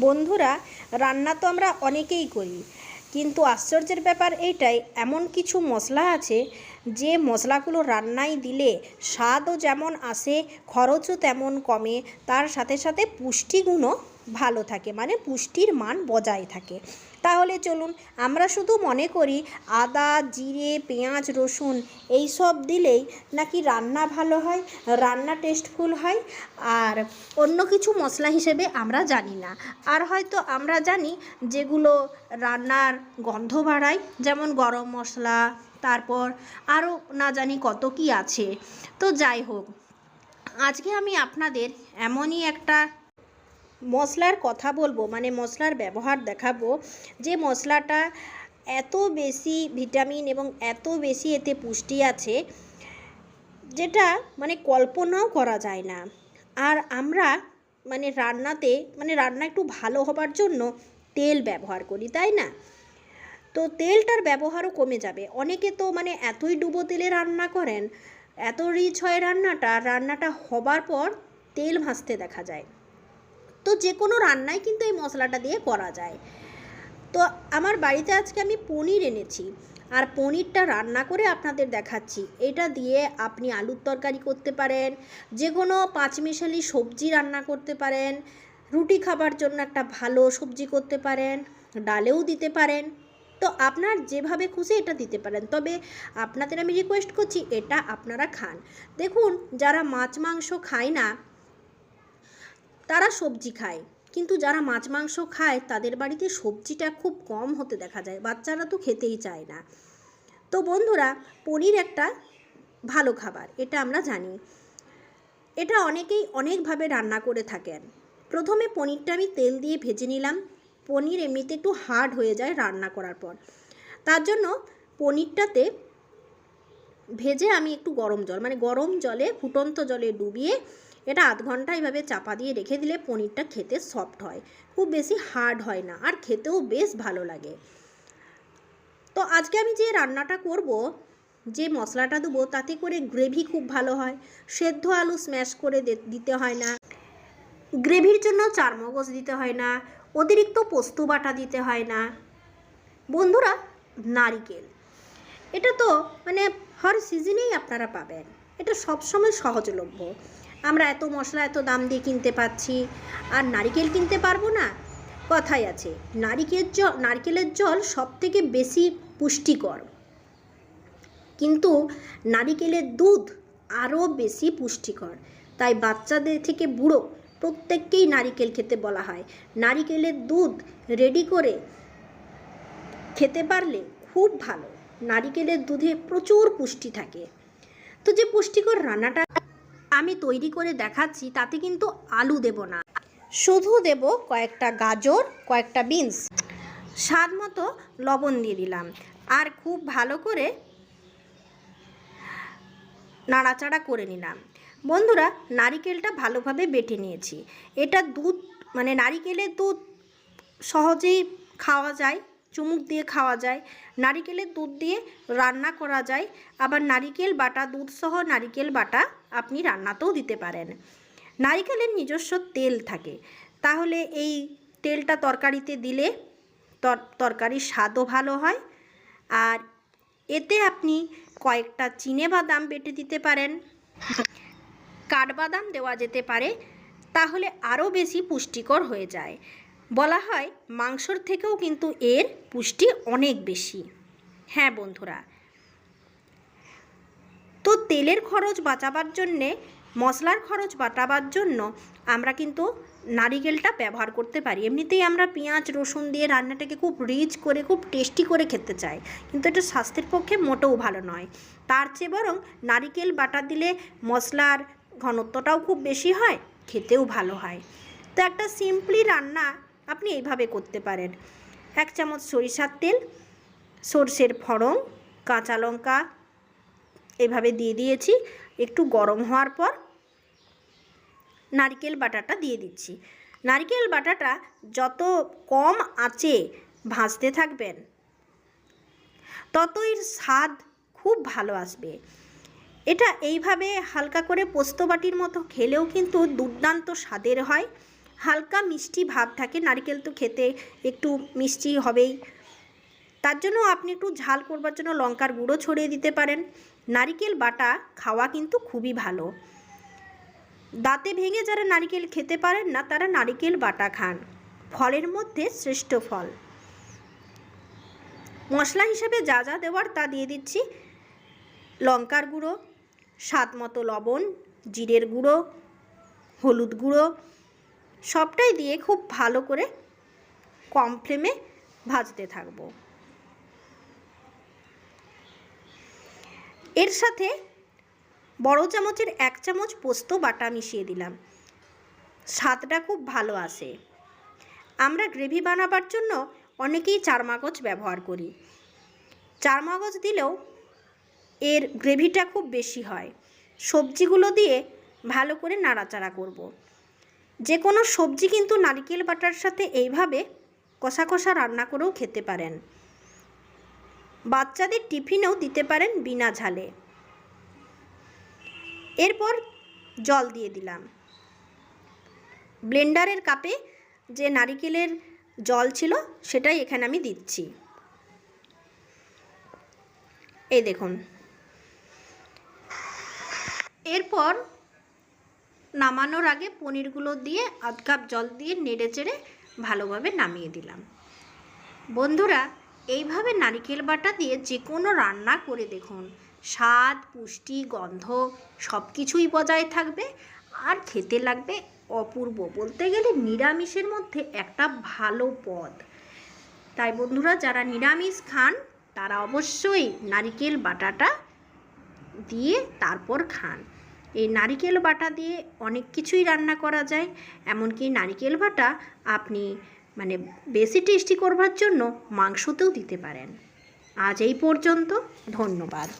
বন্ধুরা, রান্না তো আমরা অনেকেই করি, কিন্তু আশ্চর্যের ব্যাপার এইটাই, এমন কিছু মশলা আছে যে মশলাগুলো রান্নায় দিলে স্বাদও যেমন আসে, খরচও তেমন কমে, তার সাথে সাথে পুষ্টিগুণও ভালো থাকে মানে পুষ্টির মান বজায় থাকে। তাহলে চলুন, আমরা শুধু মনে করি আদা, জিরে, পেঁয়াজ, রসুন এই সব দিলেই নাকি রান্না ভালো হয়, রান্না টেস্টফুল হয়, আর অন্য কিছু মশলা হিসেবে আমরা জানি না। আর হয়তো আমরা জানি যেগুলো রান্নার গন্ধ বাড়ায়, যেমন গরম মশলা, তারপর আরও না জানি কত কি আছে। তো যাই হোক, আজকে আমি আপনাদের এমনই একটা মশলার কথা বলব মানে মশলার ব্যবহার দেখাবো, যে মশলাটা এত বেশি ভিটামিন এবং এত বেশি এতে পুষ্টি আছে, যেটা মানে কল্পনাও করা যায় না। আর আমরা মানে রান্নাতে মানে রান্না একটু ভালো হবার জন্য তেল ব্যবহার করি, তাই না? তো তেলটার ব্যবহারও কমে যাবে। অনেকে তো মানে এতই ডুবো তেলে রান্না করেন, এত রিচ হয় রান্নাটা রান্নাটা হবার পর তেল ভাসতে দেখা যায়। তো যে কোনো রান্নাই কিন্তু এই মশলাটা দিয়ে করা যায়। তো আমার বাড়িতে আজকে আমি পনির এনেছি। আর পনিরটা রান্না করে আপনাদের দেখাচ্ছি। এটা দিয়ে আপনি আলুর তরকারি করতে পারেন, যে কোনো পাঁচমিশালি সবজি রান্না করতে পারেন, রুটি খাবার জন্য একটা ভালো সবজি করতে পারেন, ডালেও দিতে পারেন। তো আপনার যেভাবে খুশি এটা দিতে পারেন। তবে আপনাদের আমি রিকোয়েস্ট করছি, এটা আপনারা খান। দেখুন, যারা মাছ মাংস খায় না তারা সবজি খায়। কিন্তু যারা মাছ, মাংস খায়, তাদের বাড়িতে সবজিটা খুব কম হতে দেখা যায়। বাচ্চারা তো খেতেই চায় না। তো বন্ধুরা, পনির একটা ভালো খাবার, এটা আমরা জানি। এটা অনেকেই অনেকভাবে রান্না করে থাকেন। প্রথমে পনিরটা আমি তেল দিয়ে ভেজে নিলাম। পনির এমনিতে একটু হার্ড হয়ে যায় রান্না করার পর। তার জন্য পনিরটাতে ভেজে আমি একটু গরম জল মানে গরম জলে, ফুটন্ত জলে ডুবিয়ে এটা আধ ঘণ্টা এইভাবে চাপা দিয়ে রেখে দিলে পনিরটা খেতে সফট হয়। খুব বেশি হার্ড হয় না, আর খেতেও বেশ ভালো লাগে। তো আজকে আমি যে রান্নাটা করব, যে মশলাটা দেবো, তাতে করে গ্রেভি খুব ভালো হয়। সেদ্ধ আলু স্ম্যাশ করে দিতে হয় না। গ্রেভির জন্য চার মগজ দিতে হয় না। অতিরিক্ত পোস্ত বাটা দিতে হয় না। বন্ধুরা, নারিকেল। এটা তো মানে হর সিজনেই আপনারা পাবেন। এটা সবসময় সহজলভ্য। আমরা এত মশলা, এত দাম দিয়ে কিনতে পাচ্ছি। আর নারিকেল কিনতে পারব না? কথাই আছে। নারিকেল জল নারকেলের জল সব থেকে বেশি পুষ্টিকর। কিন্তু নারিকেলের দুধ আরও বেশি পুষ্টিকর। তাই বাচ্চাদের থেকে বুড়ো প্রত্যেককেই নারিকেল খেতে বলা হয়। নারিকেলের দুধ রেডি করে খেতে পারলে খুব ভালো। নারিকেলের দুধে প্রচুর পুষ্টি থাকে। তো যে পুষ্টিকর রান্নাটা আমি তৈরি করে দেখাচ্ছি, তাতে কিন্তু আলু দেব না। শুধু দেব কয়েকটা গাজর, কয়েকটা বিনস। স্বাদ মতো লবণ দিয়ে দিলাম। আর খুব ভালো করে নাড়াচাড়া করে নিলাম। বন্ধুরা, নারিকেলটা ভালোভাবে বেটে নিয়েছি। এটা দুধ মানে নারিকেলের দুধ সহজেই খাওয়া যায়। চুমুক দিয়ে খাওয়া যায়। নারিকেলের দুধ দিয়ে রান্না করা যায়। আবার নারিকেল বাটা দুধসহ নারিকেল বাটা আপনি রান্নাতেও দিতে পারেন। নারিকেলের নিজস্ব তেল থাকে। তাহলে এই তেলটা তরকারিতে দিলে তর- তরকারির স্বাদও ভালো হয়। আর এতে আপনি কয়েকটা চিনে বাদাম বেটে দিতে পারেন। কাঠবাদাম দেওয়া যেতে পারে। তাহলে আরও বেশি পুষ্টিকর হয়ে যায়। বলা হয় মাংসর থেকেও কিন্তু এর পুষ্টি অনেক বেশি। হ্যাঁ বন্ধুরা। তো তেলের খরচ বাঁচাবার জন্যে, মশলার খরচ বাঁচাবার জন্য আমরা কিন্তু নারিকেলটা ব্যবহার করতে পারি। এমনিতেই আমরা পেঁয়াজ, রসুন দিয়ে রান্নাটাকে খুব রিচ করে, খুব টেস্টি করে খেতে চাই। কিন্তু এটা স্বাস্থ্যের পক্ষে মোটেও ভালো নয়। তার চেয়ে বরং নারিকেল বাটা দিলে মশলার ঘনত্বটাও খুব বেশি হয়, খেতেও ভালো হয়। তো একটা সিম্পলি রান্না আপনি এইভাবে করতে পারেন। এক চামচ সরিষার তেল, সর্ষের ফড়ং কাঁচা লঙ্কা, এভাবে দিয়ে দিয়েছি। একটু গরম হওয়ার পর নারকেল বাটাটা দিয়ে দিচ্ছি। নারকেল বাটাটা যত কম আঁচে ভাজতে থাকবেন, ততই স্বাদ খুব ভালো আসবে। এটা এইভাবে হালকা করে পোস্ত বাটির মতো খেলেও কিন্তু দুর্দান্ত স্বাদের হয়। হালকা মিষ্টি ভাব থাকে। নারকেল তো খেতে একটু মিষ্টি হবেই। তার জন্য আপনি একটু ঝাল করবার জন্য লঙ্কার গুঁড়ো ছড়িয়ে দিতে পারেন। নারিকেল বাটা খাওয়া কিন্তু খুবই ভালো। দাঁতে ভেঙে যারা নারিকেল খেতে পারেন না, তারা নারিকেল বাটা খান। ফলের মধ্যে শ্রেষ্ঠ ফল। মশলা হিসেবে যা যা দেওয়ার তা দিয়ে দিচ্ছি। লঙ্কার গুঁড়ো, স্বাদ মতো লবণ, জিরের গুঁড়ো, হলুদ গুঁড়ো সবটাই দিয়ে খুব ভালো করে কম ফ্লেমে ভাজতে থাকব। এর সাথে বড় চামচের এক চামচ পোস্ত বাটা মিশিয়ে দিলাম। স্বাদটা খুব ভালো আসে। আমরা গ্রেভি বানাবার জন্য অনেকেই চারমাগজ ব্যবহার করি। চারমাগজ দিলেও এর গ্রেভিটা খুব বেশি হয়। সবজিগুলো দিয়ে ভালো করে নাড়াচাড়া করব। যে কোনো সবজি কিন্তু নারকেল বাটার সাথে এইভাবে কষা কষা রান্না করেও খেতে পারেন। বাচ্চাদের টিফিনেও দিতে পারেন বিনা ঝালে। এরপর জল দিয়ে দিলাম। ব্লেন্ডারের কাপে যে নারিকেলের জল ছিল সেটাই এখানে আমি দিচ্ছি। এই দেখুন। এরপর নামানোর আগে পনিরগুলো দিয়ে আধ কাপ জল দিয়ে নেড়ে চেড়ে ভালোভাবে নামিয়ে দিলাম। বন্ধুরা, এইভাবে নারিকেল বাটা দিয়ে যে কোনো রান্না করে দেখুন। স্বাদ, পুষ্টি, গন্ধ সব কিছুই বজায় থাকবে। আর খেতে লাগবে অপূর্ব, বলতে গেলে নিরামিষের মধ্যে একটা ভালো পদ। তাই বন্ধুরা, যারা নিরামিষ খান, তারা অবশ্যই নারিকেল বাটাটা দিয়ে তারপর খান। এই নারিকেল বাটা দিয়ে অনেক কিছুই রান্না করা যায়। এমনকি নারিকেল বাটা আপনি মানে বেশি টেস্টি করবার জন্য মাংসতেও দিতে পারেন। আজ এই পর্যন্ত, ধন্যবাদ।